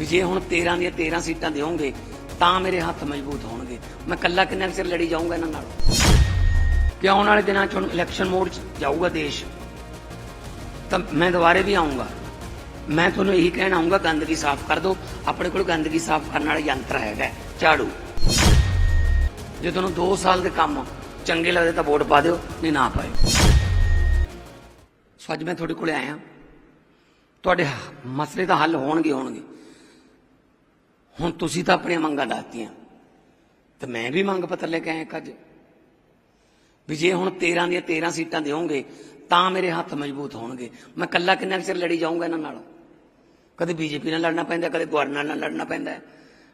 ਵੀ ਜੇ ਹੁਣ 13 ਦੀਆਂ 13 ਸੀਟਾਂ ਦਿਓਗੇ, ਤਾਂ ਮੇਰੇ ਹੱਥ ਮਜ਼ਬੂਤ ਹੋਣਗੇ। ਮੈਂ ਕੱਲਾ ਕਿੰਨਾ ਕੁ ਚਿਰ ਲੜੀ ਜਾਊਂਗਾ ਇਹਨਾਂ ਨਾਲ? ਕਿ ਆਉਣ ਵਾਲੇ ਦਿਨਾਂ 'ਚ ਹੁਣ ਇਲੈਕਸ਼ਨ ਮੋਡ 'ਚ ਜਾਊਗਾ ਦੇਸ਼? ਤਾਂ ਮੈਂ ਦੁਬਾਰੇ ਵੀ ਆਉਂਗਾ ਮੈਂ ਤੁਹਾਨੂੰ ਇਹੀ ਕਹਿਣ ਆਉਂਗਾ ਗੰਦਗੀ ਸਾਫ਼ ਕਰ ਦਿਓ। ਆਪਣੇ ਕੋਲ ਗੰਦਗੀ ਸਾਫ਼ ਕਰਨ ਵਾਲਾ ਯੰਤਰ ਹੈਗਾ ਝਾੜੂ। ਜੇ ਤੁਹਾਨੂੰ 2 ਸਾਲ ਦੇ ਕੰਮ ਚੰਗੇ ਲੱਗਦੇ ਤਾਂ ਵੋਟ ਪਾ ਦਿਓ, ਨਹੀਂ ਨਾ ਪਾਇਓ ਸੋ ਅੱਜ ਮੈਂ ਤੁਹਾਡੇ ਕੋਲ ਆਇਆ। ਤੁਹਾਡੇ ਮਸਲੇ ਤਾਂ ਹੱਲ ਹੋਣਗੇ ਹੋਣਗੇ। ਹੁਣ ਤੁਸੀਂ ਤਾਂ ਆਪਣੀਆਂ ਮੰਗਾਂ ਦੱਸਤੀਆਂ। ਤੇ ਮੈਂ ਵੀ ਮੰਗ ਪੱਤਰ ਲੈ ਕੇ ਆਇਆ ਇੱਕ ਅੱਜ। ਵੀ ਜੇ ਹੁਣ 13 ਦੀਆਂ 13 ਸੀਟਾਂ ਦਿਓਗੇ, ਤਾਂ ਮੇਰੇ ਹੱਥ ਮਜ਼ਬੂਤ ਹੋਣਗੇ। ਮੈਂ ਕੱਲਾ ਕਿੰਨਾ ਕੁ ਚਿਰ ਲੜੀ ਜਾਊਂਗਾ ਇਹਨਾਂ ਨਾਲ? ਕਦੇ ਬੀਜੇਪੀ ਨਾਲ ਲੜਨਾ ਪੈਂਦਾ, ਕਦੇ ਗਵਰਨਰ ਨਾਲ ਲੜਨਾ ਪੈਂਦਾ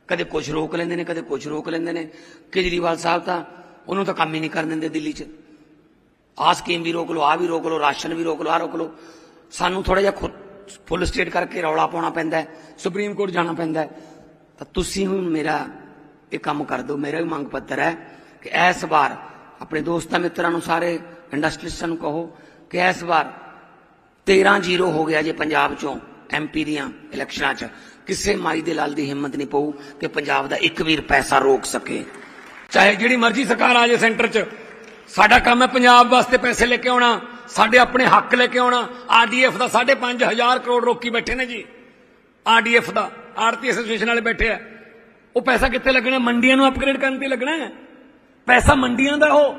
ਕਦੇ ਕੁਝ ਰੋਕ ਲੈਂਦੇ ਨੇ, ਕਦੇ ਕੁਝ ਰੋਕ ਲੈਂਦੇ ਨੇ। ਕੇਜਰੀਵਾਲ ਸਾਹਿਬ ਤਾਂ ਉਹਨੂੰ ਤਾਂ ਕੰਮ ਹੀ ਨਹੀਂ ਕਰਨ ਦਿੰਦੇ ਦਿੱਲੀ 'ਚ। ਆਹ ਸਕੀਮ ਵੀ ਰੋਕ ਲਓ ਆ ਵੀ ਰੋਕ ਲਓ, ਰਾਸ਼ਨ ਵੀ ਰੋਕ ਲਓ ਆ ਰੋਕ ਲਓ। ਸਾਨੂੰ ਥੋੜਾ ਜਿਹਾ ਫੁੱਲ ਸਟੇਟ ਕਰਕੇ ਰੌਲਾ ਪਾਉਣਾ ਪੈਂਦਾ ਸੁਪਰੀਮ ਕੋਰਟ ਜਾਣਾ ਪੈਂਦਾ ਤਾਂ ਤੁਸੀਂ ਹੁਣ ਮੇਰਾ ਇਹ ਕੰਮ ਕਰ ਦਿਓ। ਮੇਰਾ ਵੀ ਮੰਗ ਪੱਤਰ ਹੈ ਕਿ ਇਸ ਵਾਰ ਆਪਣੇ ਦੋਸਤਾਂ ਮਿੱਤਰਾਂ ਨੂੰ ਸਾਰੇ ਇੰਡਸਟਰੀਸਟਾਂ ਨੂੰ ਕਹੋ ਕਿ ਇਸ ਵਾਰ 13-0 ਹੋ ਗਿਆ ਜੇ ਪੰਜਾਬ ਚੋਂ ਐਮਪੀ ਦੀਆਂ ਇਲੈਕਸ਼ਨਾਂ 'ਚ। ਕਿਸੇ ਮਾਈ ਦੇ ਲਾਲ ਦੀ ਹਿੰਮਤ ਨਹੀਂ ਪਊ ਕਿ ਪੰਜਾਬ ਦਾ ਇੱਕ ਵੀ ਪੈਸਾ ਰੋਕ ਸਕੇ। ਚਾਹੇ ਜਿਹੜੀ ਮਰਜ਼ੀ ਸਰਕਾਰ ਆ ਜਾਏ ਸੈਂਟਰ 'ਚ, ਸਾਡਾ ਕੰਮ ਹੈ ਪੰਜਾਬ ਵਾਸਤੇ ਪੈਸੇ ਲੈ ਕੇ ਆਉਣਾ, ਸਾਡੇ ਆਪਣੇ ਹੱਕ ਲੈ ਕੇ ਆਉਣਾ। ਆਰਡੀਐਫ ਦਾ 5.5000 ਕਰੋੜ ਰੋਕੀ ਬੈਠੇ ਨੇ ਜੀ। ਆਰਡੀਐਫ ਦਾ ਆਰਤੀ ਐਸੋਸੀਏਸ਼ਨ ਵਾਲੇ ਬੈਠੇ ਆ। ਉਹ ਪੈਸਾ ਕਿੱਥੇ ਲੱਗਣਾ? ਮੰਡੀਆਂ ਨੂੰ ਅਪਗ੍ਰੇਡ ਕਰਨ ਤੇ ਲੱਗਣਾ ਹੈ। ਪੈਸਾ ਮੰਡੀਆਂ ਦਾ ਉਹ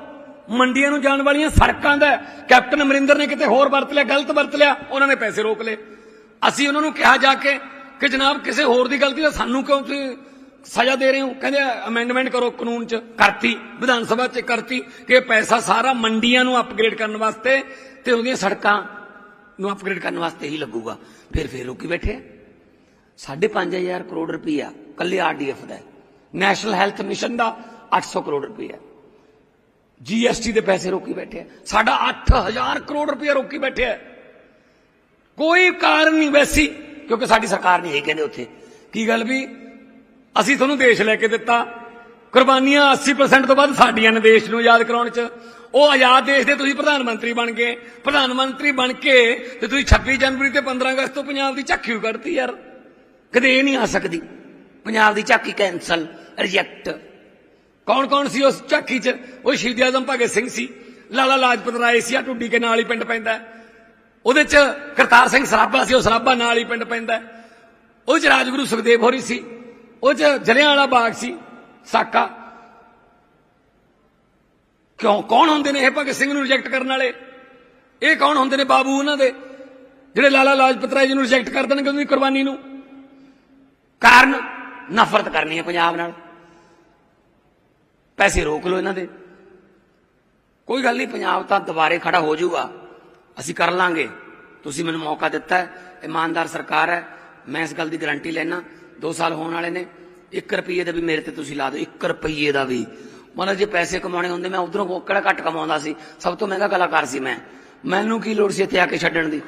ਮੰਡੀਆਂ ਨੂੰ ਜਾਣ ਵਾਲੀਆਂ ਸੜਕਾਂ ਦਾ ਕੈਪਟਨ ਅਮਰਿੰਦਰ ਨੇ ਕਿਤੇ ਹੋਰ ਵਰਤ ਲਿਆ, ਗਲਤ ਵਰਤ ਲਿਆ, ਉਹਨਾਂ ਨੇ ਪੈਸੇ ਰੋਕ ਲਏ। ਅਸੀਂ ਉਹਨਾਂ ਨੂੰ ਕਿਹਾ ਜਾ ਕੇ ਕਿ ਜਨਾਬ, ਕਿਸੇ ਹੋਰ ਦੀ ਗਲਤੀ ਦਾ ਸਾਨੂੰ ਕਿਉਂ ਤੁਸੀਂ ਸਜ਼ਾ ਦੇ ਰਹੇ ਹੋ? ਕਹਿੰਦੇ ਅਮੈਂਡਮੈਂਟ ਕਰੋ ਕਾਨੂੰਨ 'ਚ, ਕਰਤੀ, ਵਿਧਾਨ ਸਭਾ 'ਚ ਕਰਤੀ ਕਿ ਪੈਸਾ ਸਾਰਾ ਮੰਡੀਆਂ ਨੂੰ ਅਪਗ੍ਰੇਡ ਕਰਨ ਵਾਸਤੇ ਤੇ ਉਹਦੀਆਂ ਸੜਕਾਂ ਨੂੰ ਅਪਗ੍ਰੇਡ ਕਰਨ ਵਾਸਤੇ ਹੀ ਲੱਗੂਗਾ। ਫਿਰ ਫਿਰ ਰੋਕੀ ਬੈਠੇ ਆ। ਸਾਢੇ ਪੰਜ ਹਜ਼ਾਰ ਕਰੋੜ ਰੁਪਈਆ ਕੱਲੇ ਆਰਡੀਐਫ ਦਾ ਨੈਸ਼ਨਲ ਹੈਲਥ ਮਿਸ਼ਨ ਦਾ 800 ਕਰੋੜ ਰੁਪਈਆ ਜੀਐਸਟੀ ਦੇ ਪੈਸੇ ਰੋਕੀ ਬੈਠੇ ਆ ਸਾਡਾ 8000 ਕਰੋੜ ਰੁਪਈਆ ਰੋਕੀ ਬੈਠੇ ਆ ਕੋਈ ਕਾਰਨ ਨਹੀਂ ਵੈਸੀ, ਕਿਉਂਕਿ ਸਾਡੀ ਸਰਕਾਰ ਨਹੀਂ ਇਹ ਕਹਿੰਦੇ ਉੱਥੇ। ਕੀ ਗੱਲ ਵੀ? ਅਸੀਂ ਤੁਹਾਨੂੰ ਦੇਸ਼ ਲੈ ਕੇ ਦਿੱਤਾ। ਕੁਰਬਾਨੀਆਂ 80% ਤੋਂ ਵੱਧ ਸਾਡੀਆਂ ਨੇ ਦੇਸ਼ ਨੂੰ ਆਜ਼ਾਦ ਕਰਾਉਣ 'ਚ। ਉਹ ਆਜ਼ਾਦ ਦੇਸ਼ ਦੇ ਤੁਸੀਂ ਪ੍ਰਧਾਨ ਮੰਤਰੀ ਬਣ ਗਏ। ਪ੍ਰਧਾਨ ਮੰਤਰੀ ਬਣ ਕੇ ਤੇ ਤੁਸੀਂ 26 ਜਨਵਰੀ ਤੇ 15 ਅਗਸਤ ਤੋਂ ਪੰਜਾਬ ਦੀ ਝਾਕੀ ਕੱਢਤੀ ਯਾਰ। ਕਦੇ ਇਹ ਨਹੀਂ ਆ ਸਕਦੀ। ਪੰਜਾਬ ਦੀ ਝਾਕੀ ਕੈਂਸਲ ਰਿਜੈਕਟ ਕੌਣ ਕੌਣ ਸੀ ਉਸ ਝਾਕੀ 'ਚ? ਉਹ ਸ਼ਹੀਦ ਆਜ਼ਮ ਭਗਤ ਸਿੰਘ ਸੀ। ਲਾਲਾ ਲਾਜਪਤ ਰਾਏ ਸੀ, ਆ ਟੁੱਡੀ ਕੇ ਨਾਲ ਹੀ ਪਿੰਡ ਪੈਂਦਾ ਉਹਦੇ 'ਚ ਕਰਤਾਰ ਸਿੰਘ ਸਰਾਭਾ ਸੀ, ਉਹ ਸਰਾਭਾ ਨਾਲ ਹੀ ਪਿੰਡ ਪੈਂਦਾ ਹੈ। ਉਹ 'ਚ ਰਾਜਗੁਰੂ ਸੁਖਦੇਵ ਹੋਰੀ ਸੀ। ਉਹ 'ਚ ਜਲਿਆਂਵਾਲਾ ਬਾਗ ਸੀ, ਸਾਕਾ। ਕਿਉਂ? ਕੌਣ ਹੁੰਦੇ ਨੇ ਇਹ ਭਗਤ ਸਿੰਘ ਨੂੰ ਰਿਜੈਕਟ ਕਰਨ ਵਾਲੇ? ਇਹ ਕੌਣ ਹੁੰਦੇ ਨੇ ਬਾਬੂ ਉਹਨਾਂ ਦੇ? ਜਿਹੜੇ ਲਾਲਾ ਲਾਜਪਤ ਰਾਏ ਜੀ ਨੂੰ ਰਿਜੈਕਟ ਕਰ ਦੇਣਗੇ ਉਹਦੀ ਕੁਰਬਾਨੀ ਨੂੰ? ਕਾਰਨ ਨਫ਼ਰਤ ਕਰਨੀ ਹੈ ਪੰਜਾਬ ਨਾਲ। ਪੈਸੇ ਰੋਕ ਲਓ ਇਹਨਾਂ ਦੇ। ਕੋਈ ਗੱਲ ਨਹੀਂ, ਪੰਜਾਬ ਤਾਂ ਦੁਬਾਰੇ ਖੜਾ ਹੋ ਜਾਊਗਾ। ਅਸੀਂ ਕਰ ਲਾਂਗੇ। ਤੁਸੀਂ ਮੈਨੂੰ ਮੌਕਾ ਦਿੱਤਾ ਹੈ। ਇਮਾਨਦਾਰ ਸਰਕਾਰ ਹੈ। ਮੈਂ ਇਸ ਗੱਲ ਦੀ ਗਾਰੰਟੀ ਲੈਣਾ 2 ਸਾਲ ਹੋਣ ਵਾਲੇ ਨੇ। 1 ਰੁਪਏ ਦਾ ਵੀ ਮੇਰੇ ਤੇ ਤੁਸੀਂ ਲਾ ਦਿਓ। 1 ਰੁਪਏ ਦਾ ਵੀ। ਮਤਲਬ ਜੇ ਪੈਸੇ ਕਮਾਉਣੇ ਹੁੰਦੇ, ਮੈਂ ਉਧਰੋਂ ਕਿਹੜਾ ਘੱਟ ਕਮਾਉਂਦਾ ਸੀ? ਸਭ ਤੋਂ ਮਹਿੰਗਾ ਕਲਾਕਾਰ ਸੀ ਮੈਂ। ਮੈਨੂੰ ਕੀ ਲੋੜ ਸੀ ਇੱਥੇ ਆ ਕੇ ਛੱਡਣ ਦੀ?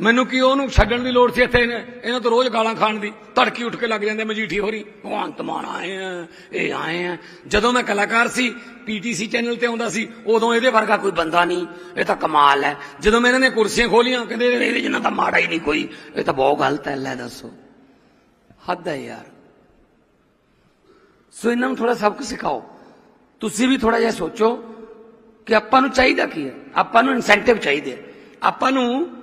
ਮੈਨੂੰ ਕੀ ਉਹਨੂੰ ਛੱਡਣ ਦੀ ਲੋੜ ਸੀ ਇੱਥੇ? ਇਹਨਾਂ ਤੋਂ ਰੋਜ਼ ਗਾਲਾਂ ਖਾਣ ਦੀ। ਧੜਕੀ ਉੱਠ ਕੇ ਲੱਗ ਜਾਂਦੇ ਮਜੀਠੀ ਹੋਰੀ। ਭਗਵੰਤ ਮਾਨ ਆਏ ਆ, ਇਹ ਆਏ ਆ। ਜਦੋਂ ਮੈਂ ਕਲਾਕਾਰ ਸੀ, ਪੀਟੀਸੀ ਚੈਨਲ ਤੇ ਆਉਂਦਾ ਸੀ, ਉਦੋਂ ਇਹਦੇ ਵਰਗਾ ਕੋਈ ਬੰਦਾ ਨਹੀਂ। ਇਹ ਤਾਂ ਕਮਾਲ ਹੈ। ਜਦੋਂ ਮੈਂ ਇਹਨਾਂ ਨੇ ਕੁਰਸੀਆਂ ਖੋਲੀਆਂ, ਕਹਿੰਦੇ ਇਹਦੇ ਜਿੰਨਾ ਤਾਂ ਮਾੜਾ ਹੀ ਨਹੀਂ ਕੋਈ। ਇਹ ਤਾਂ ਬਹੁਤ ਗਲਤ ਹੈ, ਲੈ ਦੱਸੋ। ਹੱਦ ਹੈ ਯਾਰ। ਸੋ ਇਹਨਾਂ ਨੂੰ ਥੋੜਾ ਸਬਕ ਸਿਖਾਓ। ਤੁਸੀਂ ਵੀ ਥੋੜਾ ਜਿਹਾ ਸੋਚੋ ਕਿ ਆਪਾਂ ਨੂੰ ਚਾਹੀਦਾ ਕੀ ਹੈ? ਆਪਾਂ ਨੂੰ ਇਨਸੈਂਟਿਵ ਚਾਹੀਦੇ ਆ। ਆਪਾਂ ਨੂੰ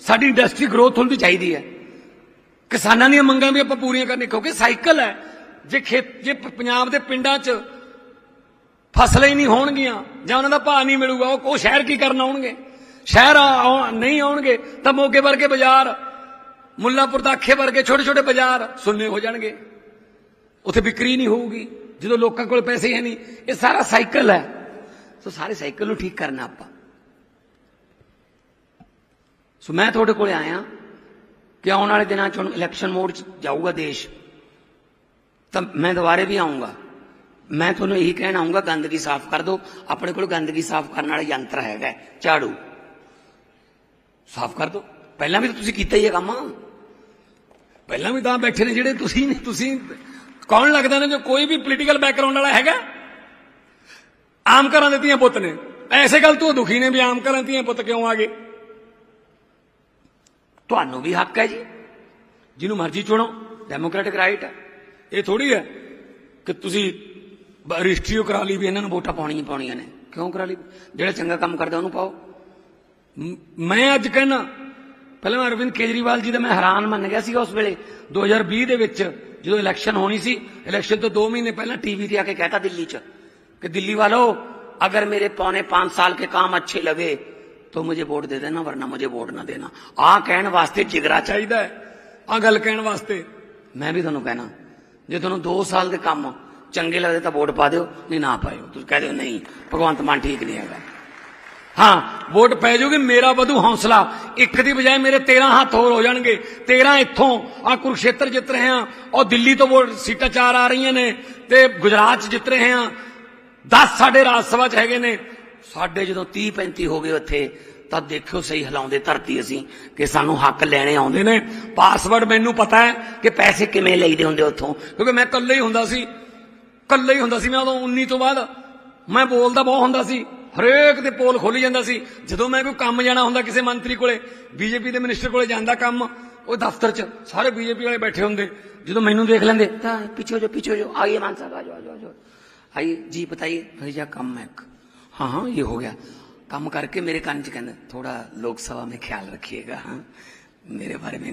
ਸਾਡੀ ਇੰਡਸਟਰੀ ਗਰੋਥ ਹੁੰਦੀ ਚਾਹੀਦੀ ਹੈ। ਕਿਸਾਨਾਂ ਦੀਆਂ ਮੰਗਾਂ ਵੀ ਆਪਾਂ ਪੂਰੀਆਂ ਕਰਨੀਆਂ, ਕਿਉਂਕਿ ਸਾਈਕਲ ਹੈ। ਜੇ ਖੇਤ, ਜੇ ਪੰਜਾਬ ਦੇ ਪਿੰਡਾਂ 'ਚ ਫਸਲਾਂ ਹੀ ਨਹੀਂ ਹੋਣਗੀਆਂ, ਜਾਂ ਉਹਨਾਂ ਦਾ ਭਾਅ ਨਹੀਂ ਮਿਲੂਗਾ, ਉਹ ਉਹ ਸ਼ਹਿਰ ਕੀ ਕਰਨ ਆਉਣਗੇ? ਸ਼ਹਿਰ ਆ- ਨਹੀਂ ਆਉਣਗੇ, ਤਾਂ ਮੋਗੇ ਵਰਗੇ ਬਾਜ਼ਾਰ, ਮੁੱਲਾਪੁਰ ਦਾਖੇ ਵਰਗੇ ਛੋਟੇ ਛੋਟੇ ਬਾਜ਼ਾਰ ਸੁੰਨੇ ਹੋ ਜਾਣਗੇ। ਉੱਥੇ ਵਿਕਰੀ ਨਹੀਂ ਹੋਊਗੀ, ਜਦੋਂ ਲੋਕਾਂ ਕੋਲ ਪੈਸੇ ਹੈ ਨਹੀਂ। ਇਹ ਸਾਰਾ ਸਾਈਕਲ ਹੈ। ਸੋ ਸਾਰੇ ਸਾਈਕਲ ਨੂੰ ਠੀਕ ਕਰਨਾ ਆਪਾਂ। ਸੋ ਮੈਂ ਤੁਹਾਡੇ ਕੋਲੇ ਆਇਆ ਕਿ ਆਉਣ ਵਾਲੇ ਦਿਨਾਂ 'ਚ ਹੁਣ ਇਲੈਕਸ਼ਨ ਮੋਡ 'ਚ ਜਾਊਗਾ ਦੇਸ਼ ਤਾਂ ਮੈਂ ਦੁਬਾਰੇ ਵੀ ਆਉਂਗਾ ਮੈਂ ਤੁਹਾਨੂੰ ਇਹੀ ਕਹਿਣ ਆਉਂਗਾ ਗੰਦਗੀ ਸਾਫ਼ ਕਰ ਦਿਓ ਆਪਣੇ ਕੋਲ ਗੰਦਗੀ ਸਾਫ਼ ਕਰਨ ਵਾਲਾ ਯੰਤਰ ਹੈਗਾ ਹੈ, ਝਾੜੂ ਸਾਫ਼ ਕਰ ਦਿਓ ਪਹਿਲਾਂ ਵੀ ਤਾਂ ਤੁਸੀਂ ਕੀਤਾ ਹੀ ਹੈ ਕੰਮ ਪਹਿਲਾਂ ਵੀ ਤਾਂ ਬੈਠੇ ਨੇ ਜਿਹੜੇ ਤੁਸੀਂ ਨੇ ਤੁਸੀਂ ਕੌਣ ਲੱਗਦਾ ਨੇ ਜੋ ਕੋਈ ਵੀ ਪੋਲੀਟੀਕਲ ਬੈਕਗ੍ਰਾਉਂਡ ਵਾਲਾ ਹੈਗਾ ਆਮ ਘਰਾਂ ਦੇ ਧੀਆਂ ਪੁੱਤ ਨੇ ਐਸੇ ਗੱਲ ਤੋਂ ਦੁਖੀ ਨੇ ਵੀ ਆਮ ਘਰਾਂ ਧੀਆਂ ਪੁੱਤ ਕਿਉਂ ਆ ਗਏ ਤੁਹਾਨੂੰ ਵੀ ਹੱਕ ਹੈ ਜੀ। ਜਿਹਨੂੰ ਮਰਜ਼ੀ ਚੁਣੋ ਡੈਮੋਕ੍ਰੈਟਿਕ ਰਾਈਟ ਹੈ। ਇਹ ਥੋੜੀ ਹੈ ਕਿ ਤੁਸੀਂ ਰਜਿਸਟਰੀ ਕਰਾ ਲਈ ਵੀ ਇਹਨਾਂ ਨੂੰ ਵੋਟਾਂ ਪਾਉਣੀਆਂ ਪਾਉਣੀਆਂ ਨੇ। ਕਿਉਂ ਕਰਾ ਲਈ? ਜਿਹੜਾ ਚੰਗਾ ਕੰਮ ਕਰਦਾ ਉਹਨੂੰ ਪਾਓ। ਮੈਂ ਅੱਜ ਕਹਿੰਦਾ ਪਹਿਲਾਂ ਅਰਵਿੰਦ ਕੇਜਰੀਵਾਲ ਜੀ ਦਾ ਮੈਂ ਹੈਰਾਨ ਮੰਨ ਗਿਆ ਸੀਗਾ ਉਸ ਵੇਲੇ। 2020 ਦੇ ਵਿੱਚ ਜਦੋਂ ਇਲੈਕਸ਼ਨ ਹੋਣੀ ਸੀ ਇਲੈਕਸ਼ਨ ਤੋਂ 2 ਮਹੀਨੇ ਪਹਿਲਾਂ ਟੀਵੀ ਤੇ ਆ ਕੇ ਕਹਿਤਾ ਦਿੱਲੀ 'ਚ ਕਿ ਦਿੱਲੀ ਵਾਲੋ, ਅਗਰ ਮੇਰੇ ਪੌਣੇ 5 ਸਾਲ ਕੇ ਕੰਮ ਅੱਛੇ ਲਵੇ तो मुझे वोट दे देना वरना मुझे वोट ना देना आ कहने वास्ते जिगरा चाहिए ਚਾਹੀਦਾ ਹੈ ਆ ਗੱਲ ਕਹਿਣ ਵਾਸਤੇ ਮੈਂ ਵੀ ਤੁਹਾਨੂੰ ਕਹਿਣਾ ਜੇ ਤੁਹਾਨੂੰ 2 ਸਾਲ ਦੇ ਕੰਮ ਚੰਗੇ ਲੱਗਦੇ ਤਾਂ ਵੋਟ ਪਾ ਦਿਓ ਨਹੀਂ ਨਾ ਪਾਇਓ ਤੁਸੀਂ ਕਹਿ ਦਿਓ ਨਹੀਂ ਭਗਵੰਤ ਮਾਨ ਠੀਕ ਨਹੀਂ ਹੈਗਾ ਹਾਂ ਵੋਟ ਪੈ ਜਾਊਗੀ ਮੇਰਾ ਵਧੂ ਹੌਸਲਾ ਇੱਕ ਦੀ ਬਜਾਏ ਮੇਰੇ 13 ਹੱਥ ਹੋਰ ਹੋ ਜਾਣਗੇ 13 ਇੱਥੋਂ ਆ ਕੁਰੂਕਸ਼ੇਤਰ ਜਿੱਤ ਰਹੇ ਆ ਔਰ ਦਿੱਲੀ ਤੋਂ ਵੋਟ ਸੀਟਾਂ ਚਾਰ ਆ ਰਹੀਆਂ ਨੇ ਤੇ ਗੁਜਰਾਤ 'ਚ ਜਿੱਤ ਰਹੇ ਆ 10 ਸਾਡੇ ਰਾਜ ਸਭਾ 'ਚ ਹੈਗੇ ਨੇ ਸਾਡੇ ਜਦੋਂ 30 35 ਹੋ ਗਏ ਉੱਥੇ ਤਾਂ ਦੇਖਿਓ ਸਹੀ ਹਿਲਾਉਂਦੇ ਧਰਤੀ ਅਸੀਂ, ਕਿ ਸਾਨੂੰ ਹੱਕ ਲੈਣੇ ਆਉਂਦੇ ਨੇ। ਪਾਸਵਰਡ ਮੈਨੂੰ ਪਤਾ ਹੈ ਕਿ ਪੈਸੇ ਕਿਵੇਂ ਲਈਦੇ ਹੁੰਦੇ ਉੱਥੋਂ। ਕਿਉਂਕਿ ਮੈਂ ਇਕੱਲੇ ਹੀ ਹੁੰਦਾ ਸੀ। ਇਕੱਲੇ ਹੀ ਹੁੰਦਾ ਸੀ ਮੈਂ ਉਦੋਂ 19 ਤੋਂ ਬਾਅਦ। ਮੈਂ ਬੋਲਦਾ ਬਹੁਤ ਹੁੰਦਾ ਸੀ। ਹਰੇਕ ਦੇ ਪੋਲ ਖੋਲੀ ਜਾਂਦਾ ਸੀ। ਜਦੋਂ ਮੈਂ ਕੋਈ ਕੰਮ ਜਾਣਾ ਹੁੰਦਾ ਕਿਸੇ ਮੰਤਰੀ ਕੋਲੇ, ਬੀਜੇਪੀ ਦੇ ਮਿਨਿਸਟਰ ਕੋਲੇ ਜਾਂਦਾ ਕੰਮ, ਉਹ ਦਫ਼ਤਰ 'ਚ ਸਾਰੇ ਬੀਜੇਪੀ ਵਾਲੇ ਬੈਠੇ ਹੁੰਦੇ। ਜਦੋਂ ਮੈਨੂੰ ਦੇਖ ਲੈਂਦੇ, ਤਾਂ ਪਿੱਛੇ ਜੋ ਪਿੱਛੇ ਜੋ ਆਈਏ ਮਾਨ ਸਾਹਿਬ ਆਜੋ ਆਜੋ ਆਜੋ ਆਈਏ ਜੀ, ਬਤਾਈਏ ਭਈਆ ਕੰਮ ਹੈ जी बताइए भैया कम है हाँ हाँ ये हो गया कम करके मेरे कान च कहना थोड़ा लोकसभा में ख्याल रखिएगा हाँ मेरे बारे में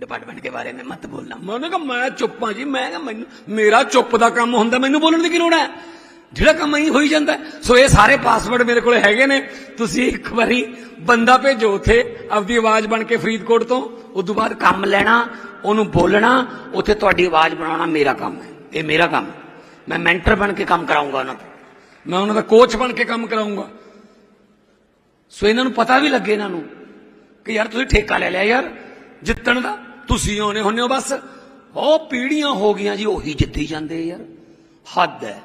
डिपार्टमेंट के बारे में मत बोलना ਮੈਂ ਉਹਨੇ ਕਿਹਾ ਮੈਂ ਚੁੱਪ ਹਾਂ ਜੀ ਮੈਂ ਕਿਹਾ ਮੈਨੂੰ ਮੇਰਾ ਚੁੱਪ ਦਾ ਕੰਮ ਹੁੰਦਾ ਮੈਨੂੰ ਬੋਲਣ ਦੀ ਕੀ ਲੋੜ ਹੈ ਜਿਹੜਾ ਕੰਮ ਐਂ ਹੋਈ ਜਾਂਦਾ ਹੈ। ਸੋ ਇਹ ਸਾਰੇ ਪਾਸਵਰਡ ਮੇਰੇ ਕੋਲੇ ਹੈਗੇ ਨੇ ਤੁਸੀਂ ਇੱਕ ਵਾਰੀ ਬੰਦਾ ਭੇਜੋ ਉੱਥੇ ਆਪਦੀ ਆਵਾਜ਼ ਬਣ ਕੇ ਫਰੀਦਕੋਟ ਤੋਂ ਉਸ ਤੋਂ ਬਾਅਦ ਕੰਮ ਲੈਣਾ ਉਹਨੂੰ ਬੋਲਣਾ ਉੱਥੇ ਤੁਹਾਡੀ ਆਵਾਜ਼ ਬਣਾਉਣਾ ਮੇਰਾ ਕੰਮ ਹੈ ਇਹ ਮੇਰਾ ਕੰਮ ਹੈ ਮੈਂ ਮੈਂਟਰ ਬਣ ਕੇ ਕੰਮ ਕਰਾਉਂਗਾ ਉਹਨਾਂ ਤੋਂ ਮੈਂ ਉਹਨਾਂ ਦਾ ਕੋਚ ਬਣ ਕੇ ਕੰਮ ਕਰਾਉਂਗਾ। ਸੋ ਇਹਨਾਂ ਨੂੰ ਪਤਾ ਵੀ ਲੱਗੇ ਇਹਨਾਂ ਨੂੰ ਕਿ ਯਾਰ ਤੁਸੀਂ ਠੇਕਾ ਲੈ ਲਿਆ ਯਾਰ, ਜਿੱਤਣ ਦਾ ਤੁਸੀਂ ਆਉਣੇ ਹੁੰਨੇ ਹੋ ਬਸ। ਉਹ ਪੀੜੀਆਂ ਹੋ ਗਈਆਂ ਜੀ, ਉਹੀ ਜਿੱਤੀ ਜਾਂਦੇ ਯਾਰ। ਹੱਦ ਹੈ।